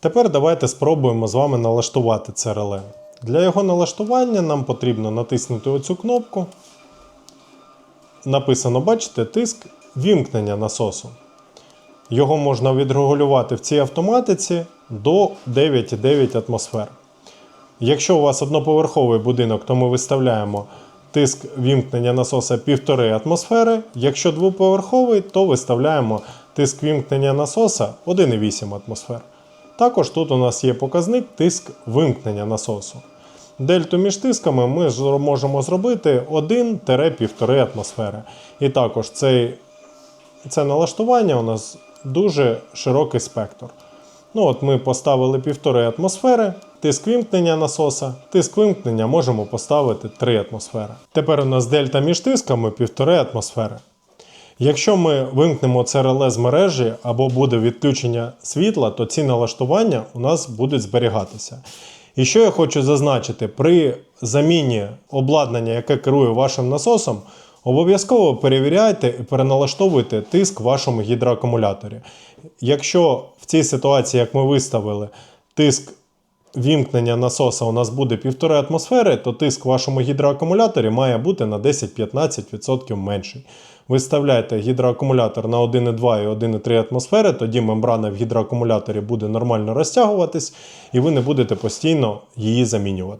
Тепер давайте спробуємо з вами налаштувати це реле. Для його налаштування нам потрібно натиснути оцю кнопку. Написано, бачите, тиск вімкнення насосу. Його можна відрегулювати в цій автоматиці до 9,9 атмосфер. Якщо у вас одноповерховий будинок, то ми виставляємо тиск вімкнення насоса 1,5 атмосфери. Якщо двоповерховий, то виставляємо тиск вімкнення насоса 1,8 атмосфер. Також тут у нас є показник тиск вимкнення насосу. Дельту між тисками ми можемо зробити 1-1,5 атмосфери. І також цей, це налаштування у нас дуже широкий спектр. Ну от Ми поставили 1,5 атмосфери, тиск вимкнення насоса, тиск вимкнення можемо поставити 3 атмосфери. Тепер у нас дельта між тисками 1,5 атмосфери. Якщо ми вимкнемо це реле з мережі або буде відключення світла, то ці налаштування у нас будуть зберігатися. І що я хочу зазначити, при заміні обладнання, яке керує вашим насосом, обов'язково перевіряйте і переналаштовуйте тиск в вашому гідроакумуляторі. Якщо в цій ситуації, як ми виставили, тиск вімкнення насоса у нас буде 1,5 атмосфери, то тиск в вашому гідроакумуляторі має бути на 10-15% менший. Виставляєте гідроакумулятор на 1,2 і 1,3 атмосфери, тоді мембрана в гідроакумуляторі буде нормально розтягуватись, і ви не будете постійно її замінювати.